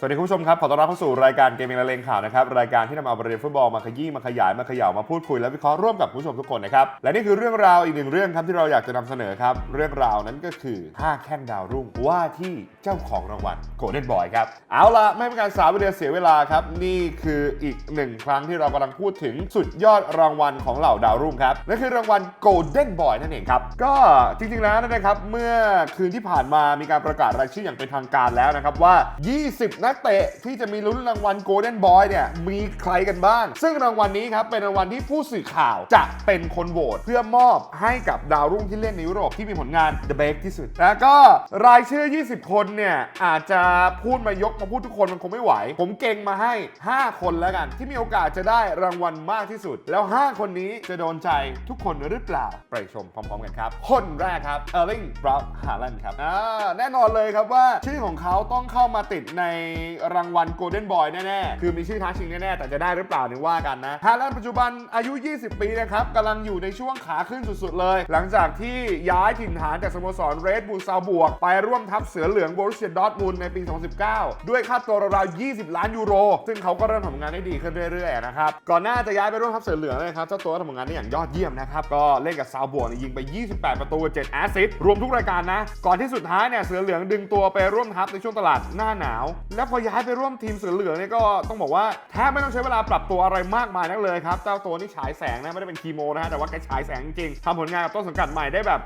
สวัสดีคุณผู้ชมครับ ขอต้อนรับเข้าสู่รายการเกมเองละเลงข่าวนะครับ รายการที่นำเอาประเด็นฟุตบอลมาขยี้มาขยายมาเขย่ามาพูดคุยและวิเคราะห์ร่วมกับคุณผู้ชมทุกคนนะครับ และนี่คือเรื่องราวอีกหนึ่งเรื่องครับที่เราอยากจะนำเสนอครับ เรื่องราวนั้นก็คือ 5 แข้งดาวรุ่งว่าที่เจ้าของรางวัลโกลเด้นบอยครับ เอาละไม่เป็นการสาวเวลาเสียเวลาครับ นี่คืออีกหนึ่งครั้งที่เรากำลังพูดถึงสุดยอดรางวัลของเหล่าดาวรุ่งครับนั่นคือรางวัลโกลเด้นบอยนั่นเองครับก็จริงๆแล้วนะครับเมื่อคืนที่ผ่านมามีการประกาศรายชื่ออย่างเป็นทางการแล้วนะครับว่า 20นักเตะที่จะมีลุ้นรางวัลโกลเด้นบอยเนี่ยมีใครกันบ้าง ซึ่งรางวัลนี้ครับเป็นรางวัลที่ผู้สื่อข่าวจะเป็นคนโหวตเพื่อมอบให้กับดาวรุ่งที่เล่นในยุโรปที่มีผลงาน The Best ที่สุด แล้วก็รายชื่อ 20 คนเนี่ยอาจจะพูดมายกมาพูดทุกคนมันคงไม่ไหว ผมเก่งมาให้ 5 คนแล้วกัน ที่มีโอกาสจะได้รางวัลมากที่สุด แล้ว 5 คนนี้จะโดนใจทุกคนหรือเปล่าไปชมพร้อมๆกันครับ คนแรกครับเออร์ลิงบราวน์ฮาลันครับอ่าแน่นอนเลยครับว่าชื่อของเขาต้องเข้ามาติดในรางวัลโกลเด้นบอยแน่ๆ คือมีชื่อท้าชิงแน่ ๆ แต่จะได้หรือเปล่าเนี่ยว่ากันนะฮาลันปัจจุบันอายุ 20 ปีนะครับกำลังอยู่ในช่วงขาขึ้นสุดๆเลย หลังจากที่ย้ายถิ่นฐานจากสโมสรเรดบูลซาบวก ไปร่วมทัพเสือเหลืองบรุเซียดอทมุนในปี 2019 ด้วยค่าตัวราวๆ20 ล้านยูโร ซึ่งเขาก็เริ่มทำงานได้ดีขึ้นเรื่อยๆนะครับก่อนหน้าจะย้ายไปร่วมทัพเสือเหลืองนะครับเจ้าตัวก็ทำงานได้อย่างยอดเยี่ยมนะครับก็เล่นกับซาบวกยยิงไป 28 ประตู 7 แอสซิสต์รวมทุกรายการนะ ก่อนที่สุดท้ายเนี่ยเสือเหลืองดึงตัวไปร่วมทัพในช่วงตลาดหน้าหนาว แล้วพอย้ายไปร่วมทีมเสือเหลืองเนี่ยก็ต้องบอกว่าแทบไม่ต้องใช้เวลาปรับตัวอะไรมากมายนักเลยครับ เจ้าตัวนี่ฉายแสงนะไม่ได้เป็นคีโมนะฮะแต่ว่าแกฉายแสงจริงทำผลงานกับต้นสังกัดใหม่ได้แบบ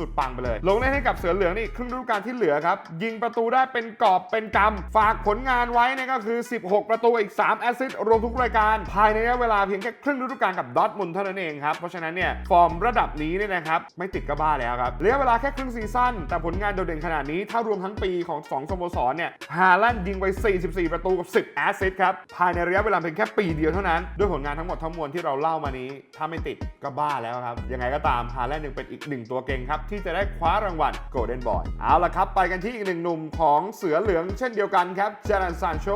สุดปังไปเลย ลงเล่นให้กับเสือเหลืองนี่ครึ่งฤดูกาลที่เหลือครับ ยิงประตูได้เป็นกอบเป็นกำ ฝากผลงานไว้เนี่ยก็คือ 16 ประตูอีก 3 แอสซิสต์รวมทุกรายการ ภายในระยะเวลาเพียงแค่ครึ่งฤดูกาลกับดอทมุนเท่านั้นเองครับ เพราะฉะนั้นเนี่ย ฟอร์มระดับนี้เนี่ยนะครับ ไม่ติดก็บ้าแล้วครับระยะเวลาแค่ครึ่งซีซั่นแต่ผลงานโดดเด่นขนาดนี้ถ้ารวมทั้งปีของ 2สโมสรเนี่ยฮาลันยิงไป 44 ประตูกับ 10 แอสซิสต์ครับ ภายในระยะเวลาเพียงแค่ปีเดียวเท่านั้น ด้วยผลงานทั้งหมดทั้งมวลที่เราเล่ามานี้ ถ้าไม่ติดก็บ้าแล้วครับ ยังไงก็ตามฮาแลนด์ยังเป็นอีกหนึ่งตัวเก่งครับ ที่จะได้คว้ารางวัลโกลเด้นบอยเอาละครับ ไปกันที่อีกหนึ่งหนุ่มของเสือเหลืองเช่นเดียวกันครับเจรันซานโช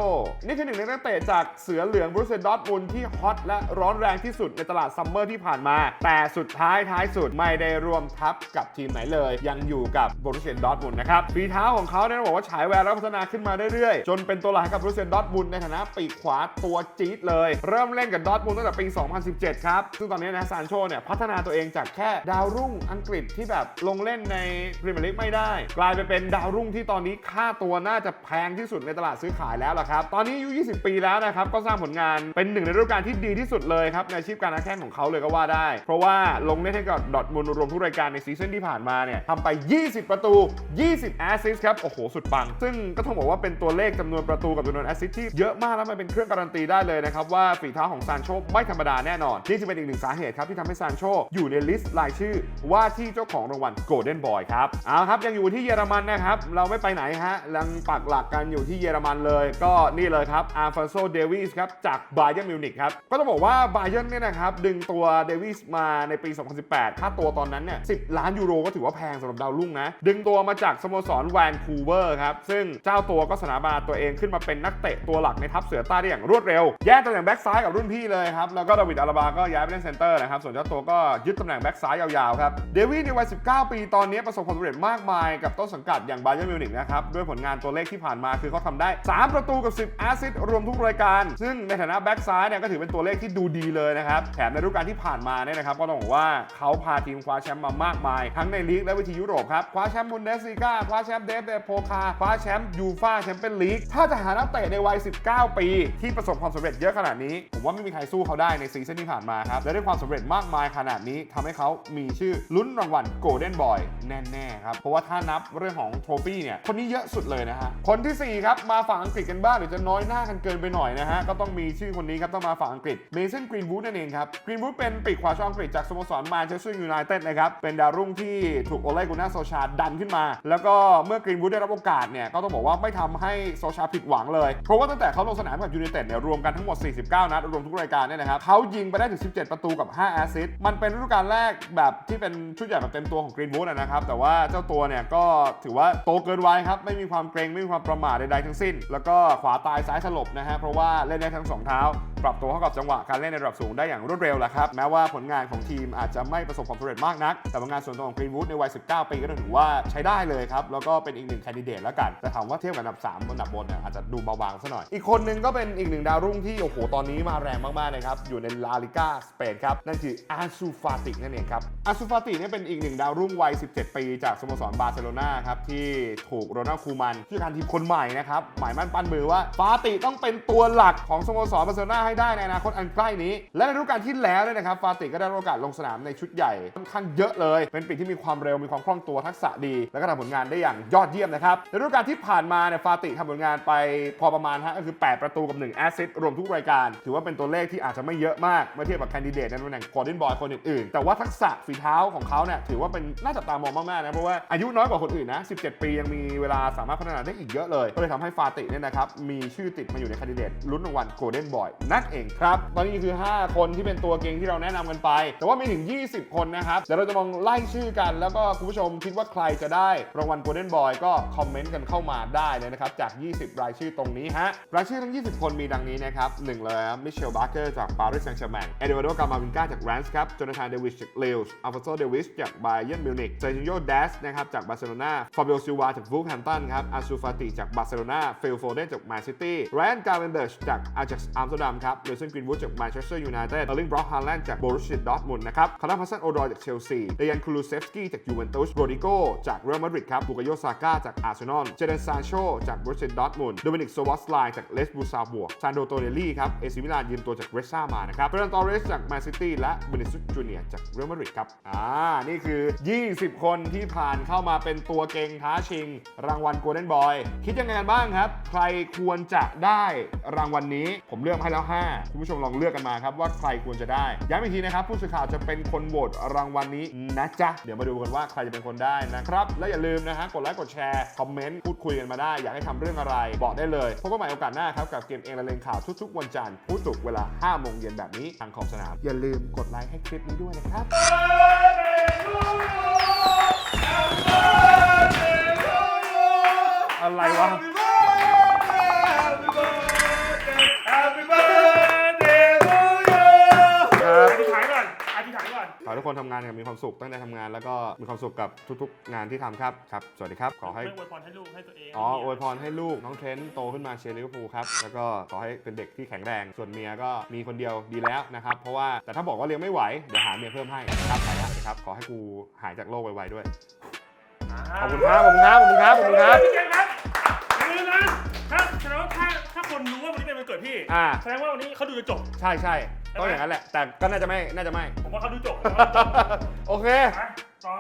นี่คือหนึ่งในนักเตะจากเสือเหลืองบรูเซนดอร์ทมุนที่ฮอตและร้อนแรงที่สุดในตลาดซัมเมอร์ที่ผ่านมา แต่สุดท้ายท้ายสุดไม่ได้รวมทัพกับทีมไหนเลย ยังอยู่กับบรูเซนดอร์ทมุนนะครับฝีเท้าของเขาเนี่ยบอกว่าฉายแววและพัฒนาขึ้นมาเรื่อยๆจนนเป็นตัวหลักกับบรูเซนดอร์ทมุนในฐานะปีกขวาตัวจี๊ดเลย เริ่มเล่นกับดอร์ทมุนตั้งแต่ปี 2017 ครับ ซึ่งตอนนี้นะซานโชเนี่ยพัฒนาตัวเองจากแค่ดาวรุ่งอังกฤษที่แบบลงเล่นในพรีเมียร์ลีกไม่ได้ กลายไปเป็นดาวรุ่งที่ตอนนี้ค่าตัวน่าจะแพงที่สุดในตลาดซื้อขายแล้วล่ะครับ ตอนนี้อายุ 20 ปีแล้วนะครับก็สร้างผลงานเป็นหนึ่งในฤดูกาลที่ดีที่สุดเลยครับในอาชีพการนักแข่งของเขาเลยก็ว่าได้ เพราะว่าลงเล่นให้กับดอทมุนรวมทุกรายการในซีซั่นที่ผ่านมาเนี่ยทำไป 20 ประตู 20 แอสซิสครับโอ้โหสุดปัง ซึ่งก็ต้องบอกว่าเป็นตัวเลขจำนวนประตูกับจำนวนแอสซิสที่เยอะมากแล้วมันเป็นเครื่องการันตีได้เลยนะครับว่าฝีเท้าของซานโชไม่ธรรมดาแน่นอน นี่จะเป็นอีกหนึ่งสาเหตุครับที่ทำให้ซานโชอยู่ในลิสต์รายชื่อ ว่าที่เจ้าของรางวัลโกลเด้นบอยครับเอาครับยังอยู่ที่เยอรมันนะครับเราไม่ไปไหนฮะยังปักหลักกันอยู่ที่เยอรมันเลย ก็นี่เลยครับอาร์ฟาโซเดวิสครับจากบาเย r n m มิวนิกครับก็ต้องบอกว่าบาเย r n เนี่ยนะครับดึงตัวเดวิสมาในปี 2018 ค่าตัวตอนนั้นเนี่ย 10 ล้านยูโรก็ถือว่าแพงสำหรับดาวรุ่งนะ ดึงตัวมาจากสโมสรแวนคูเวอร์ครับ ซึ่งเจ้าตัวก็สถาบันตัวเองขึ้นมาเป็นนักเตะตัวหลักในทัพเสือใต้ได้อย่างรวดเร็ว แย่งตำแหน่งแบ็กซ้ายกับรุ่นพี่เลยครับ แล้วก็ดาวิดอาราบาก็ย้ายไปเล่นเซนเตอร์นะครับ ส่วนเจ้าตัวก็ยึดตำแหน่งแบ็กซ้ายยาวๆครับ เดวิสในวัย 19 ปีตอนนี้ประสบความสำเร็จมากมายกับต้นสังกัดอย่างบาเย r n m มิวนิกนะครับ ด้วยผลงานตัวเลขที่ผ่านมาคือเขาทำได้ 3 ประตูกับ 10แอสซิสต์รวมทุกรายการ ซึ่งในฐานะแบ็กซ้ายเนี่ยก็ถือเป็นตัวเลขที่ดูดีเลยนะครับ แถมในฤดูกาลที่ผ่านมาเนี่ยนะครับก็ต้องบอกว่าเขาพาทีมคว้าแชมป์มามากมาย ทั้งในลีกและเวทียุโรปครับ คว้าแชมป์บุนเดสลีกาคว้าแชมป์เดฟเดโพคาคว้าแชมป์ยูฟ่าแชมเปี้ยนลีกถ้าจะหานักเตะในวัย 19 ปี ที่ประสบความสำเร็จเยอะขนาดนี้ ผมว่าไม่มีใครสู้เขาได้ในซีซั่นที่ผ่านมาครับ และด้วยความสำเร็จมากมายขนาดนี้ทำให้เขามีชื่อลุ้นรางวัลโกลเด้นบอยแน่ๆครับ เพราะว่าถ้านับเรื่องของโทฟี่เนี่ย คนนี้เยอะสุดเลยนะฮะ คนทีสี่4 ครับ มาฝั่งอังกฤษกันบ้างหรือจะน้อยหน้ากันเกินไปหน่อยนะฮะ ก็ต้องมีชื่อคนนี้ครับ ต้องมาฝั่งอังกฤษเมสันกรีนวูดนั่นเองครับกรีนวูดเป็นปีกขวาชาวอังกฤษจากสโมสรแมนเชสเตอร์ยูไนเต็ดนะครับเป็นดาวรุ่งที่ถูกโอเลกุน่าโซชาดันขึ้นมา แล้วก็เมื่อกรีนวูดได้รับโอกาสเนี่ยก็ต้องบอกว่าไม่ทำให้สโซชาผิดหวังเลย เพราะว่าตั้งแต่เขาลงสนามกับยูไนเต็ดเนี่ยรวมกันทั้งหมด 49 นัดรวมทุกรายการเนี่ยนะครับเขายิงไปได้ถึง 17 ประตูกับ 5 แอสซิสต์มันเป็นฤดูกาลแรกแบบที่เป็นชุดใหญ่แบบเต็มตัวของกรีนวูดนะครับแต่ว่าเจ้าตัวเนี่ยก็ถือว่าโตเกินวัยครับไม่มีความเกรงไม่มีความประมาทใดๆทั้งสิ้น แล้วก็ขวาตายซ้ายสลบนะฮะเพราะว่าเล่นได้ทั้งสองเท้าปรับตัวเข้ากับจังหวะการเล่นในระดับสูงได้อย่างรวดเร็วแหละครับแม้ว่าผลงานของทีมอาจจะไม่ประสบความสำเร็จมากนัก แต่ผลงานส่วนตัวของกรีนวูดในวัย 19 ปีก็ถือว่าใช้ได้เลยครับแล้วก็เป็นอีกหนึ่งแคนดิเดตแล้วกันแต่ถามว่าเทียบกับอันดับ 3 อันดับบนเนี่ยอาจจะดูเบาบางซะหน่อย อีกคนหนึงก็เป็นอีกหนึ่งดาวรุ่งที่โอ้โหตอนนี้มาแรงมากๆนะครับอยู่ในลาลิก้าสเปนครับนั่นคืออาซูฟาตินั่นเองครับอาซูฟาติเนี่ยเป็นอีกหนึ่งดาวรุ่งวัย 17 ปีจากสโมสรบาร์เซโลนาครับที่ถูกโรนัลด์คูมันผู้จัดการทีมคนใหม่นะครับหมายมั่นปั้นมือว่าฟาติต้องเป็นตัวหลักของสโมสรบาร์เซโลนาให้ได้ในอนาคตอันใกล้นี้ และในฤดูกาลที่แล้วเนี่ยนะครับฟาติก็ได้โอกาสลงสนามในชุดใหญ่ค่อนข้างเยอะเลย เป็นปีที่มีความเร็วมีความคล่องตัวทักษะดี แล้วก็ทำผลงานได้อย่างยอดเยี่ยมนะครับในฤดูกาลที่ผ่านมาเนี่ยฟาติทำผลงานไปพอประมาณฮะก็คือ 8 ประตูกับ1แอสซิสต์รวมทุกรายการ ถือว่าเป็นตัวเลขที่อาจจะไม่เยอะมากเมื่อเทียบกับแคนดิเดตในตำแหน่งกอร์ดินบอยคนอื่นๆ แต่ว่าทักษะฝีเท้าของเขาเนี่ยถือว่าเป็นน่าจับตามองมากๆนะเพราะว่าอายุน้อยกว่าคนอื่นนะ 17 ปียังมีเวลาสามารถพัฒนาได้อีกเยอะเลย ก็เลยทำให้ฟาติเนี่ยนะครับมีชื่อติดมาอยู่ในแคนดิเดตลุ้นรางวัลโกลเด้นบอยนั่นเองครับตอนนี้คือ 5 คนที่เป็นตัวเก่งที่เราแนะนำกันไป แต่ว่ามีถึง 20 คนนะครับเดี๋ยวเราจะมองไล่ชื่อกัน แล้วก็คุณผู้ชมคิดว่าใครจะได้รางวัลโกลเด้นบอยก็คอมเมนต์กันเข้ามาได้เลยนะครับจาก 20 20 รายชื่อตรงนี้ฮะ รายชื่อทั้ง 20 คนมีดังนี้นะครับหนึ่งเลยมิเชลบาร์เกอร์จากปารีสแซงต์แชร์แมงเอเดวาร์โดกามาวินกาจากแรนส์ครับโจนาธานเดวิสจากเลวส์อัลฟาโซเดวิสจากไบเยนมิวนิกเซจิโยเดสนะครับจากบาร์เซโลนาฟาบิโอซิวาจากวูฟแฮมตันครับอาซูฟาติจากบาร์เซโลนาฟิลโฟเดนจากแมนซิตี้แรนการ์เวนเดชจากอาจักซ์อัมสเตอร์ดัมครับเดลสันกรีนวูดจากแมนเชสเตอร์ยูไนเต็ดเออร์ลิงบร็อกฮาแลนด์จากโบรุสเชียดอร์ทมุนนะครับคาร์ลพัสซันโอดอยจากเชลซีเดยันคูลูเซฟสกี้จากยูเวนตุสโรดิโกจากเรอัลมาดริดครับบุกโยซาก้าจากอาร์เซนอลเจเดนซานโชจากบรูเชียดอร์ทมุนโดมินิกโซวัสไลน์จากเลสบูซาบวกซานโดโตเนลลี่ครับเอซิมิลานยืมตัวจากเรซ่ามานะครับเฟรนตอเรสจากแมนซิตี้และบูนิสุจูเนียจากเรอัลมาดริดครับอ่านี่คือ 20 คนที่ผ่านเข้ามาเป็นตัวเก่งท้าชิง รางวัลโกลเด้นบอยคิดยังไงกันบ้างครับ ใครควรจะได้รางวัลนี้ ผมเลือกให้แล้ว 5 คุณผู้ชมลองเลือกกันมาครับว่าใครควรจะได้ย้ำอีกทีนะครับผู้สื่อข่าวจะเป็นคนโหวตรางวัลนี้นะจ๊ะเดี๋ยวมาดูกันว่าใครจะเป็นคนได้นะครับและอย่าลืมนะฮะกดไลค์กดแชร์คอมเมนต์พูดคุยกันมาได้ อยากให้ทำเรื่องอะไรบอกได้เลยพบกันใหม่โอกาสหน้าครับกับเกมเองละเลงข่าวทุกๆ วันจันทร์พุธศุกร์เวลา5โมงเย็นแบบนี้ทางขอบสนาม อย่าลืมกดไลค์ให้คลิปนี้ด้วยนะครับอะไรวะ คนทำงานอย่างมีความสุขตั้งใจทำงาน แล้วก็มีความสุขกับทุกๆ งานที่ทำครับครับ สวัสดีครับ ขอให้ ไม่อวยพรให้ลูกให้ตัวเองอ๋ออวยพรให้ลูกน้องเทรนต์โตขึ้นมาเชียร์ลิเวอร์พูลครับ แล้วก็ขอให้เป็นเด็กที่แข็งแรง ส่วนเมียก็มีคนเดียวดีแล้วนะครับ เพราะว่าแต่ถ้าบอกว่าเลี้ยงไม่ไหว เดี๋ยวหาเมียเพิ่มให้ครับไปละครับ ขอให้กูหายจากโรคไวๆด้วย ขอบคุณครับ ขอบคุณครับ ขอบคุณครับ ขอบคุณครับ พี่เจมส์ครับอย่าลืมนะถ้าแสดงว่าถ้าถ้าคนรู้ว่าวันนี้เป็นวันเกิดพี่ อ่า แสดงว่าวันนี้เขาดูจะจบ ใช่ใช่ ต้องอย่างนั้นแหละ แต่ก็น่าจะไม่ น่าจะไม่ ผมว่าเขาดูจบโอเคไปต่อ